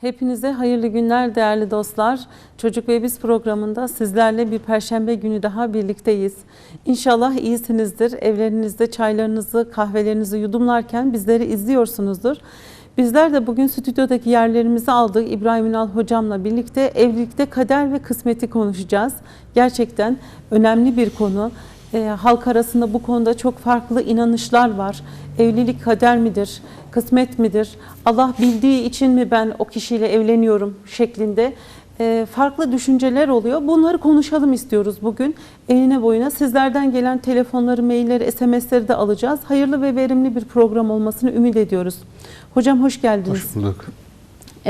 Hepinize hayırlı günler değerli dostlar. Çocuk ve Biz programında sizlerle bir perşembe günü daha birlikteyiz. İnşallah iyisinizdir. Evlerinizde çaylarınızı, kahvelerinizi yudumlarken bizleri izliyorsunuzdur. Bizler de bugün stüdyodaki yerlerimizi aldık. İbrahim Ünal hocamla birlikte evlilikte kader ve kısmeti konuşacağız. Gerçekten önemli bir konu. E, halk arasında bu konuda çok farklı inanışlar var. Evlilik kader midir, kısmet midir? Allah bildiği için mi ben o kişiyle evleniyorum şeklinde e, farklı düşünceler oluyor. Bunları konuşalım istiyoruz bugün. Enine boyuna sizlerden gelen telefonları, mailleri, SMS'leri de alacağız. Hayırlı ve verimli bir program olmasını ümit ediyoruz. Hocam hoş geldiniz. Hoş bulduk.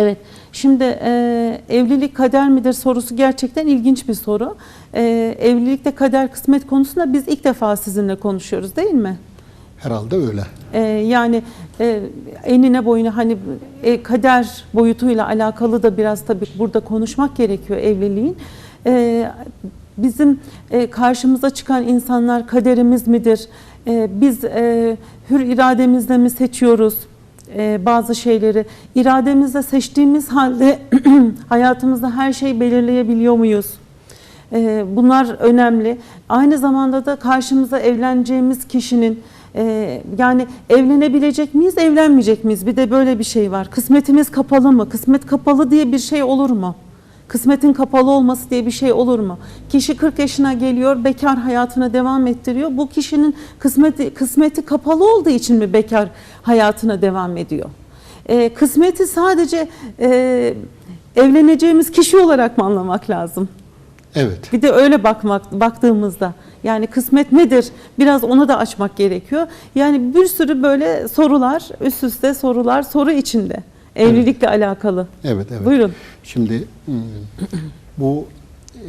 Evet, şimdi e, evlilik kader midir sorusu gerçekten ilginç bir soru. E, evlilikte kader kısmet konusunda biz ilk defa sizinle konuşuyoruz değil mi? Herhalde öyle. E, yani e, enine boyuna hani e, kader boyutuyla alakalı da biraz tabii burada konuşmak gerekiyor evliliğin. E, bizim e, karşımıza çıkan insanlar kaderimiz midir? E, biz e, hür irademizle mi seçiyoruz? E, bazı şeyleri irademizle seçtiğimiz halde hayatımızda her şeyi belirleyebiliyor muyuz? E, bunlar önemli. Aynı zamanda da karşımıza evleneceğimiz kişinin e, yani evlenebilecek miyiz, evlenmeyecek miyiz? Bir de böyle bir şey var. Kısmetimiz kapalı mı? Kısmet kapalı diye bir şey olur mu? Kısmetin kapalı olması diye bir şey olur mu? Kişi 40 yaşına geliyor, bekar hayatına devam ettiriyor. Bu kişinin kısmeti kısmeti kapalı olduğu için mi bekar hayatına devam ediyor? Ee, kısmeti sadece e, evleneceğimiz kişi olarak mı anlamak lazım? Evet. Bir de öyle bakmak baktığımızda yani kısmet nedir? Biraz onu da açmak gerekiyor. Yani bir sürü böyle sorular, üst üste sorular, soru içinde. Evlilikle alakalı. Evet, evet. Buyurun. Şimdi hmm, bu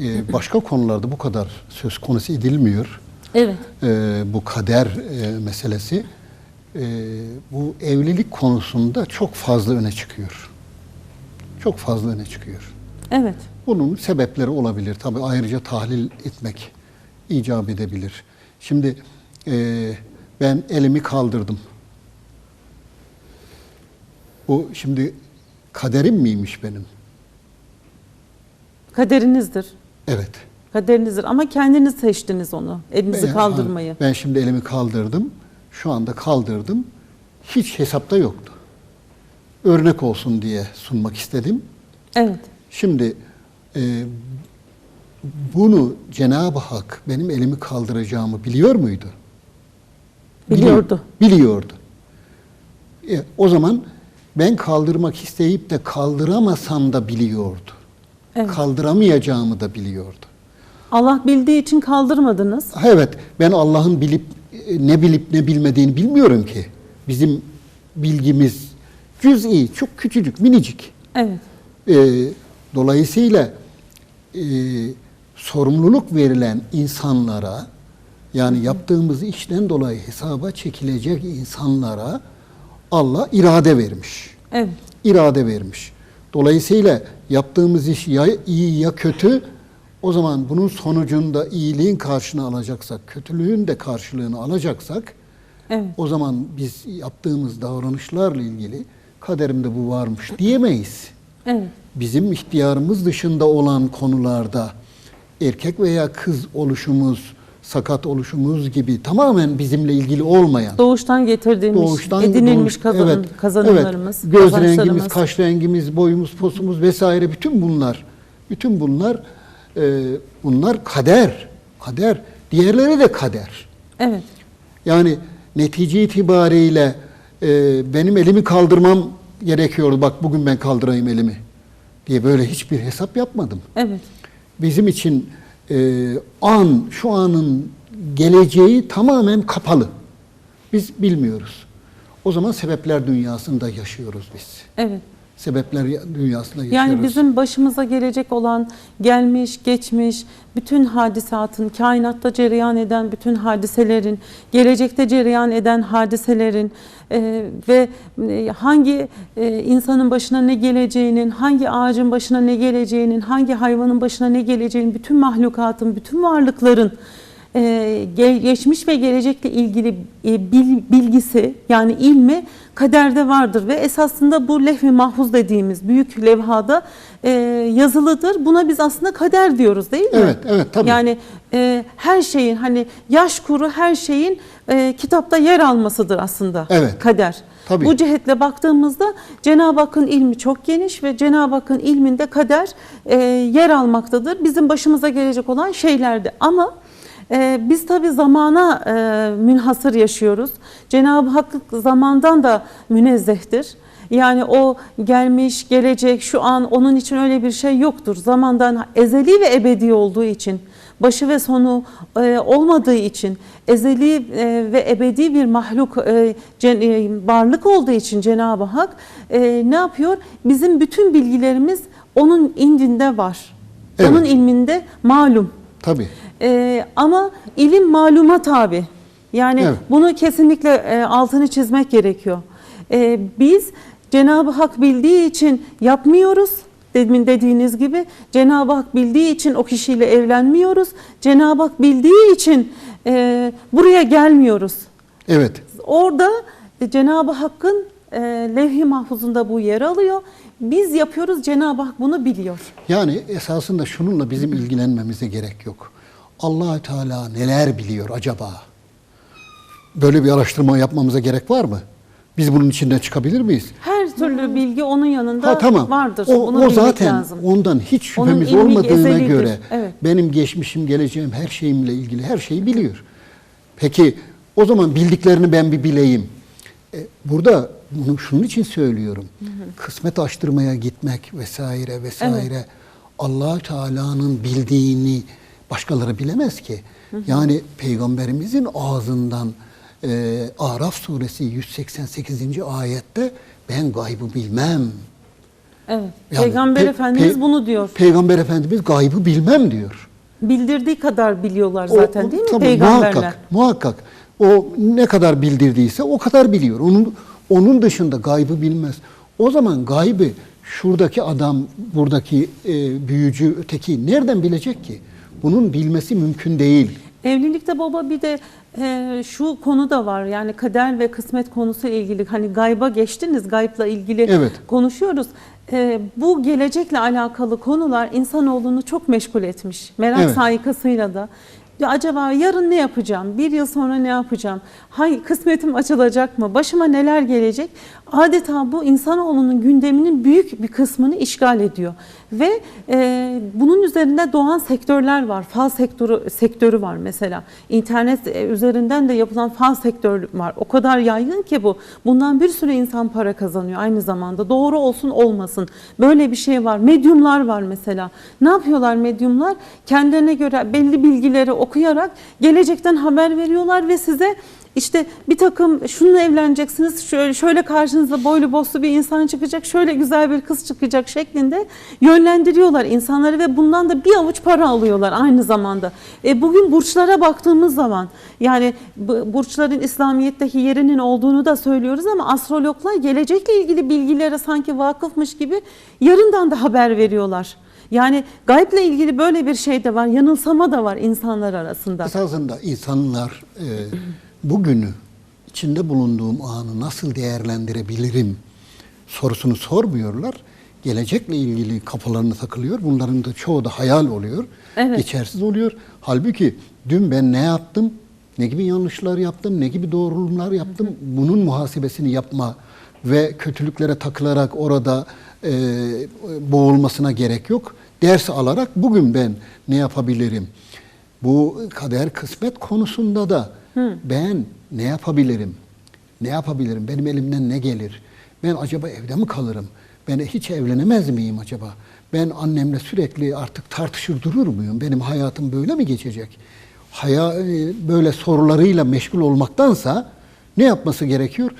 e, başka konularda bu kadar söz konusu edilmiyor. Evet. E, bu kader e, meselesi e, bu evlilik konusunda çok fazla öne çıkıyor. Çok fazla öne çıkıyor. Evet. Bunun sebepleri olabilir. Tabii ayrıca tahlil etmek icap edebilir. Şimdi e, ben elimi kaldırdım. Bu şimdi kaderim miymiş benim? Kaderinizdir. Evet. Kaderinizdir ama kendiniz seçtiniz onu. Elinizi Ben- kaldırmayı. Ben şimdi elimi kaldırdım. Şu anda kaldırdım. Hiç hesapta yoktu. Örnek olsun diye sunmak istedim. Evet. Şimdi e, bunu Cenab-ı Hak benim elimi kaldıracağımı biliyor muydu? Biliyordu. Bili- Biliyordu. E, o zaman ben kaldırmak isteyip de kaldıramasam da biliyordu. Evet. Kaldıramayacağımı da biliyordu. Allah bildiği için kaldırmadınız. Evet, ben Allah'ın bilip ne bilip ne bilmediğini bilmiyorum ki. Bizim bilgimiz cüz'i, çok küçücük, minicik. Evet. E, dolayısıyla e, sorumluluk verilen insanlara, yani yaptığımız işten dolayı hesaba çekilecek insanlara Allah irade vermiş. Evet. irade vermiş. Dolayısıyla yaptığımız iş ya iyi ya kötü, o zaman bunun sonucunda iyiliğin karşını alacaksak, kötülüğün de karşılığını alacaksak, Evet. o zaman biz yaptığımız davranışlarla ilgili kaderimde bu varmış diyemeyiz. Evet. Bizim ihtiyarımız dışında olan konularda erkek veya kız oluşumuz, sakat oluşumuz gibi tamamen bizimle ilgili olmayan Doğuştan getirdiğimiz, doğuştan edinilmiş doğuş- kazan, evet, kazanımlarımız, evet. göz rengimiz, kaş rengimiz, boyumuz, posumuz vesaire bütün bunlar bütün bunlar e, bunlar kader. Kader. Diğerleri de kader. Evet. Yani netice itibariyle e, benim elimi kaldırmam gerekiyordu. Bak bugün ben kaldırayım elimi diye böyle hiçbir hesap yapmadım. Evet. Bizim için e, an, şu anın geleceği tamamen kapalı. Biz bilmiyoruz. O zaman sebepler dünyasında yaşıyoruz biz. Evet. Sebepler dünyasında yaşıyoruz. Yani bizim başımıza gelecek olan gelmiş, geçmiş, bütün hadisatın, kainatta cereyan eden bütün hadiselerin, gelecekte cereyan eden hadiselerin e, ve e, hangi e, insanın başına ne geleceğinin, hangi ağacın başına ne geleceğinin, hangi hayvanın başına ne geleceğinin, bütün mahlukatın, bütün varlıkların geçmiş ve gelecekle ilgili e, bil- bilgisi yani ilmi kaderde vardır ve esasında bu lehvi mahfuz dediğimiz büyük levhada e, yazılıdır. Buna biz aslında kader diyoruz değil mi? Evet, evet, tabii. Yani e, her şeyin hani yaş kuru her şeyin kitapta yer almasıdır aslında Evet. kader. Tabii. Bu cihetle baktığımızda Cenab-ı Hakk'ın ilmi çok geniş ve Cenab-ı Hakk'ın ilminde kader e, yer almaktadır. Bizim başımıza gelecek olan şeylerdi. Ama e, biz tabi zamana e, münhasır yaşıyoruz. Cenab-ı Hak zamandan da münezzehtir. Yani o gelmiş, gelecek, şu an onun için öyle bir şey yoktur. Zamandan ezeli ve ebedi olduğu için, başı ve sonu e, olmadığı için, ezeli e, ve ebedi bir mahluk, e, cen- e, varlık olduğu için Cenab-ı Hak e, ne yapıyor? Bizim bütün bilgilerimiz onun indinde var. Evet. Onun ilminde malum. Tabii. Ee, ama ilim maluma tabi. Yani Evet. bunu kesinlikle e, altını çizmek gerekiyor. Ee, biz Cenab-ı Hak bildiği için yapmıyoruz. Demin dediğiniz gibi Cenab-ı Hak bildiği için o kişiyle evlenmiyoruz. Cenab-ı Hak bildiği için e, buraya gelmiyoruz. Evet. Orada e, Cenab-ı Hakk'ın e, levh-i mahfuzunda bu yer alıyor. Biz yapıyoruz Cenab-ı Hak bunu biliyor. Yani esasında şununla bizim ilgilenmemize gerek yok. Allah Teala neler biliyor acaba? Böyle bir araştırma yapmamıza gerek var mı? Biz bunun içinden çıkabilir miyiz? Her türlü bilgi onun yanında Ha tamam. vardır. O, Bunu o zaten lazım. ondan hiç Onun şüphemiz ilmi olmadığına ezelidir. göre Evet. benim geçmişim, geleceğim, her şeyimle ilgili her şeyi biliyor. Peki o zaman bildiklerini ben bir bileyim. E, burada bunu şunun için söylüyorum. Kısmet açtırmaya gitmek vesaire vesaire allah Teala'nın bildiğini başkaları bilemez ki. Yani peygamberimizin ağzından e, Araf suresi 188. ayette ben gaybı bilmem. Evet. Yani Peygamber pe- Efendimiz pe- bunu diyor. Peygamber Efendimiz gaybı bilmem diyor. Bildirdiği kadar biliyorlar O- zaten o- değil mi tabii, peygamberler? Muhakkak, muhakkak. O ne kadar bildirdiyse o kadar biliyor. Onun onun dışında gaybı bilmez. O zaman gaybı şuradaki adam, buradaki e, büyücü, öteki nereden bilecek ki? Bunun bilmesi mümkün değil. Evlilikte baba bir de e, şu konu da var yani kader ve kısmet konusu ilgili hani gayba geçtiniz gaybla ilgili Evet. konuşuyoruz. E, bu gelecekle alakalı konular insanoğlunu çok meşgul etmiş. Merak Evet. saikasıyla da. Ya acaba yarın ne yapacağım? Bir yıl sonra ne yapacağım? Hangi kısmetim açılacak mı? Başıma neler gelecek? Adeta bu insanoğlunun gündeminin büyük bir kısmını işgal ediyor. Ve e, bunun üzerinde doğan sektörler var. Fal sektörü sektörü var mesela. İnternet e, üzerinden de yapılan fal sektörü var. O kadar yaygın ki bu. Bundan bir sürü insan para kazanıyor aynı zamanda. Doğru olsun olmasın. Böyle bir şey var. Medyumlar var mesela. Ne yapıyorlar medyumlar? Kendilerine göre belli bilgileri okuyarak gelecekten haber veriyorlar ve size işte bir takım şununla evleneceksiniz, şöyle, şöyle karşınıza boylu boslu bir insan çıkacak, şöyle güzel bir kız çıkacak şeklinde yönlendiriyorlar insanları ve bundan da bir avuç para alıyorlar aynı zamanda. E, bugün burçlara baktığımız zaman yani bu- burçların İslamiyet'teki yerinin olduğunu da söylüyoruz ama astrologlar gelecekle ilgili bilgilere sanki vakıfmış gibi yarından da haber veriyorlar. Yani gayble ilgili böyle bir şey de var, yanılsama da var insanlar arasında. Esasında insanlar e, bugünü içinde bulunduğum anı nasıl değerlendirebilirim sorusunu sormuyorlar. Gelecekle ilgili kafalarına takılıyor. Bunların da çoğu da hayal oluyor. Evet. Geçersiz oluyor. Halbuki dün ben ne yaptım? Ne gibi yanlışlar yaptım? Ne gibi doğruluklar yaptım? Bunun muhasebesini yapma ve kötülüklere takılarak orada e, boğulmasına gerek yok. Ders alarak bugün ben ne yapabilirim? Bu kader kısmet konusunda da ben ne yapabilirim? Ne yapabilirim? Benim elimden ne gelir? Ben acaba evde mi kalırım? Ben hiç evlenemez miyim acaba? Ben annemle sürekli artık tartışır durur muyum? Benim hayatım böyle mi geçecek? Haya, e, böyle sorularıyla meşgul olmaktansa ne yapması gerekiyor?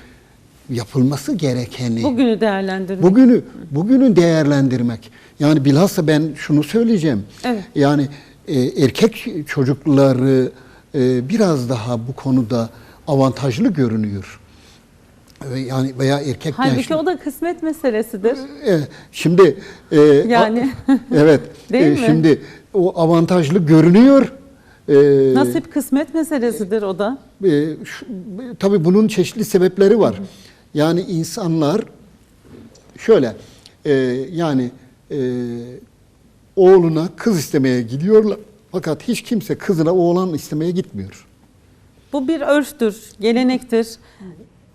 Yapılması gerekeni. Bugünü değerlendirmek. Bugünü bugünü değerlendirmek. Yani bilhassa ben şunu söyleyeceğim. Evet. Yani e, erkek çocukları e, biraz daha bu konuda avantajlı görünüyor. E, Yani veya erkek Halbuki gençler- o da kısmet meselesidir. e, şimdi e, Yani. a- evet Değil e, mi? şimdi o avantajlı görünüyor. Ee, Nasip kısmet meselesidir o da. e, şu- tabii bunun çeşitli sebepleri var. Yani insanlar şöyle e, yani e, oğluna kız istemeye gidiyorlar. Fakat hiç kimse kızına oğlan istemeye gitmiyor. Bu bir örftür, gelenektir.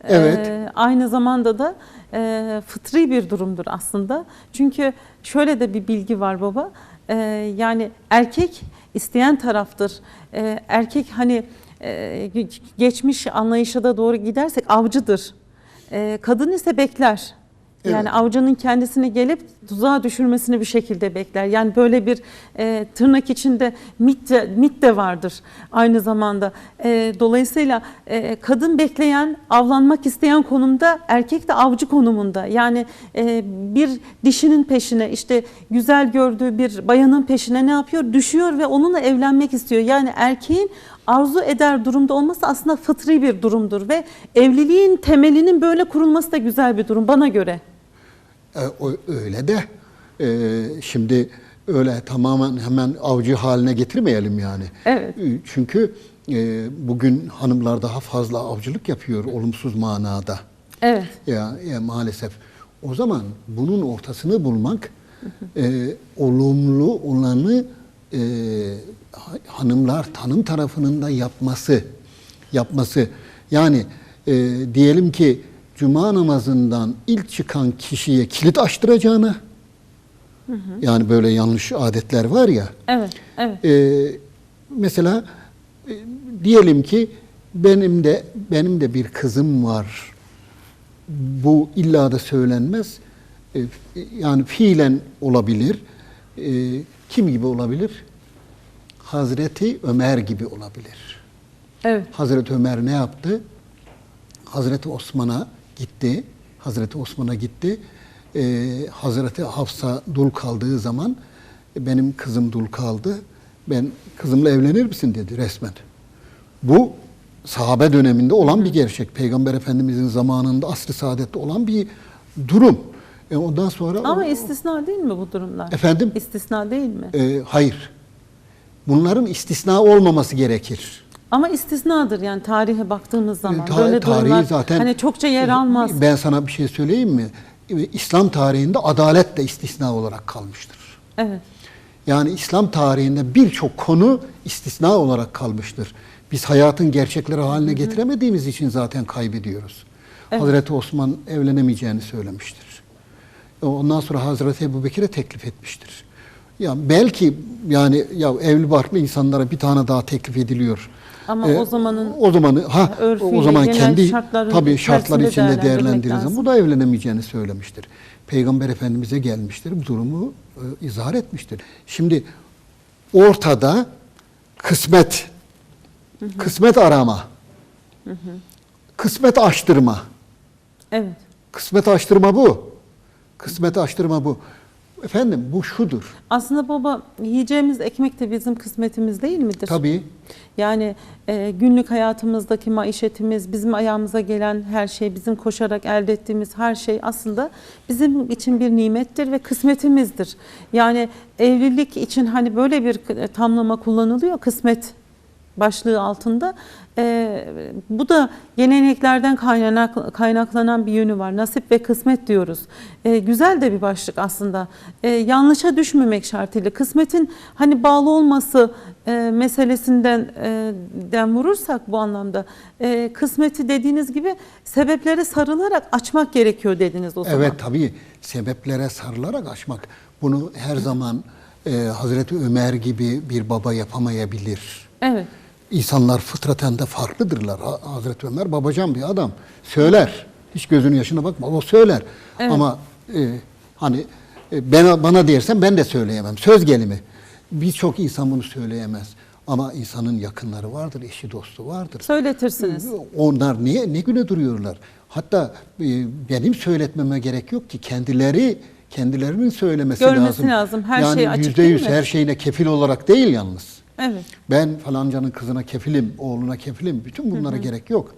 Evet. Ee, aynı zamanda da e, fıtri bir durumdur aslında. Çünkü şöyle de bir bilgi var baba. Ee, yani erkek isteyen taraftır. Ee, erkek hani e, geçmiş anlayışa da doğru gidersek avcıdır. Ee, kadın ise bekler. Yani Evet. avcının kendisine gelip tuzağa düşürmesini bir şekilde bekler. Yani böyle bir e, tırnak içinde mit de, mit de vardır aynı zamanda. E, dolayısıyla e, kadın bekleyen, avlanmak isteyen konumda, erkek de avcı konumunda. Yani e, bir dişinin peşine, işte güzel gördüğü bir bayanın peşine ne yapıyor? Düşüyor ve onunla evlenmek istiyor. Yani erkeğin arzu eder durumda olması aslında fıtri bir durumdur ve evliliğin temelinin böyle kurulması da güzel bir durum bana göre. E, o, öyle de e, şimdi öyle tamamen hemen avcı haline getirmeyelim yani. Evet. Çünkü e, bugün hanımlar daha fazla avcılık yapıyor olumsuz manada. Evet. Ya, ya maalesef. O zaman bunun ortasını bulmak, e, olumlu olanı e, ha- hanımlar tanım tarafının da yapması, yapması. Yani e, diyelim ki cuma namazından ilk çıkan kişiye kilit açtıracağına, yani böyle yanlış adetler var ya. Evet, evet. Ee, mesela e, diyelim ki benim de benim de bir kızım var. Bu illa da söylenmez. Ee, yani fiilen olabilir. Ee, kim gibi olabilir? Hazreti Ömer gibi olabilir. Evet. Hazreti Ömer ne yaptı? Hazreti Osman'a gitti. Hazreti Osman'a gitti. Ee, Hazreti Hafsa dul kaldığı zaman "E, benim kızım dul kaldı. Ben kızımla evlenir misin dedi resmen. Bu sahabe döneminde olan bir gerçek. Peygamber Efendimizin zamanında asr-ı saadette olan bir durum. E ondan sonra Ama istisna değil mi bu durumlar? Efendim? İstisna değil mi? e, hayır. Bunların istisna olmaması gerekir. Ama istisnadır yani tarihe baktığımız zaman. Ta- Böyle tarihi durumlar zaten hani çokça yer almaz. Ben sana bir şey söyleyeyim mi? İslam tarihinde adalet de istisna olarak kalmıştır. Evet. Yani İslam tarihinde birçok konu istisna olarak kalmıştır. Biz hayatın gerçekleri haline getiremediğimiz için zaten kaybediyoruz. Evet. Hazreti Osman evlenemeyeceğini söylemiştir. Ondan sonra Hazreti Ebubekir'e teklif etmiştir. Ya belki yani ya evli barklı insanlara bir tane daha teklif ediliyor. Ama o zamanın o zamanı ha örfüyle, o zaman kendi tabii şartlar içinde zaman lazım. bu da evlenemeyeceğini söylemiştir. Peygamber Efendimiz'e gelmiştir. Bu durumu e, izah etmiştir. Şimdi ortada kısmet kısmet arama. Kısmet açtırma. evet. Kısmet açtırma bu. Kısmet açtırma bu. Efendim bu şudur. Aslında baba yiyeceğimiz ekmek de bizim kısmetimiz değil midir? Tabii Yani e, günlük hayatımızdaki maişetimiz, bizim ayağımıza gelen her şey, bizim koşarak elde ettiğimiz her şey aslında bizim için bir nimettir ve kısmetimizdir. Yani evlilik için hani böyle bir k- tamlama kullanılıyor kısmet başlığı altında. E, bu da geleneklerden kaynak, kaynaklanan bir yönü var. Nasip ve kısmet diyoruz. E, güzel de bir başlık aslında. E, yanlışa düşmemek şartıyla kısmetin hani bağlı olması e, meselesinden e, den vurursak bu anlamda e, kısmeti dediğiniz gibi sebeplere sarılarak açmak gerekiyor dediniz o zaman. Evet tabii sebeplere sarılarak açmak. Bunu her zaman e, Hazreti Ömer gibi bir baba yapamayabilir. Evet. İnsanlar fıtraten de farklıdırlar. Ha- Hazreti Ömer babacan bir adam. Söyler. Hiç gözünün yaşına bakma. O söyler. Evet. Ama e, hani e, bana, bana dersen ben de söyleyemem. Söz gelimi. Birçok insan bunu söyleyemez. Ama insanın yakınları vardır, eşi dostu vardır. Söyletirsiniz. Onlar niye ne güne duruyorlar? Hatta e, benim söyletmeme gerek yok ki kendileri kendilerinin söylemesi Görmesi lazım. lazım. Her yani şey açık yüzde değil yüz mi? her şeyine kefil olarak değil yalnız. Evet. Ben falancanın kızına kefilim, oğluna kefilim. Bütün bunlara gerek yok.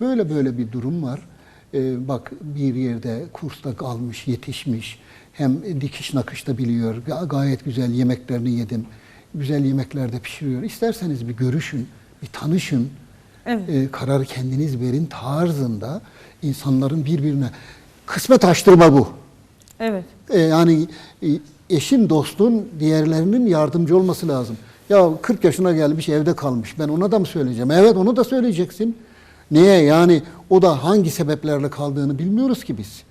Böyle böyle bir durum var. Ee, bak bir yerde kursta kalmış, yetişmiş. Hem dikiş nakış da biliyor. Ga- Gayet güzel yemeklerini yedim. güzel yemeklerde pişiriyor. İsterseniz bir görüşün, bir tanışın. Evet. E, kararı kendiniz verin tarzında insanların birbirine kısmet açtırma bu. Evet. E, yani e, eşin, dostun diğerlerinin yardımcı olması lazım. Ya 40 yaşına gelmiş evde kalmış. Ben ona da mı söyleyeceğim? Evet onu da söyleyeceksin. Niye? Yani o da hangi sebeplerle kaldığını bilmiyoruz ki biz.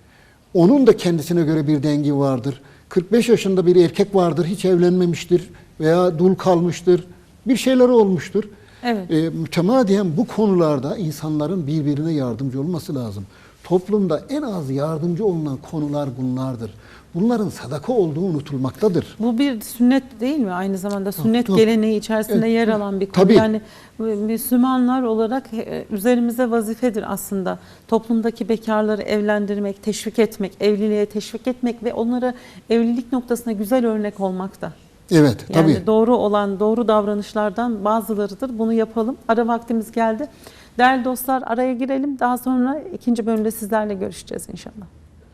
Onun da kendisine göre bir dengi vardır. 45 yaşında bir erkek vardır, hiç evlenmemiştir veya dul kalmıştır. Bir şeyleri olmuştur. Evet. E, mütemadiyen bu konularda insanların birbirine yardımcı olması lazım. Toplumda en az yardımcı olunan konular bunlardır. Bunların sadaka olduğu unutulmaktadır. Bu bir sünnet değil mi? Aynı zamanda sünnet tabii. geleneği içerisinde Evet, yer alan bir konu. Tabii. Yani e, Müslümanlar olarak e, üzerimize vazifedir aslında. Toplumdaki bekarları evlendirmek, teşvik etmek, evliliğe teşvik etmek ve onlara evlilik noktasında güzel örnek olmak da. Evet, Yani tabii. doğru olan, doğru davranışlardan bazılarıdır. Bunu yapalım. Ara vaktimiz geldi. Değerli dostlar araya girelim. Daha sonra ikinci bölümde sizlerle görüşeceğiz inşallah.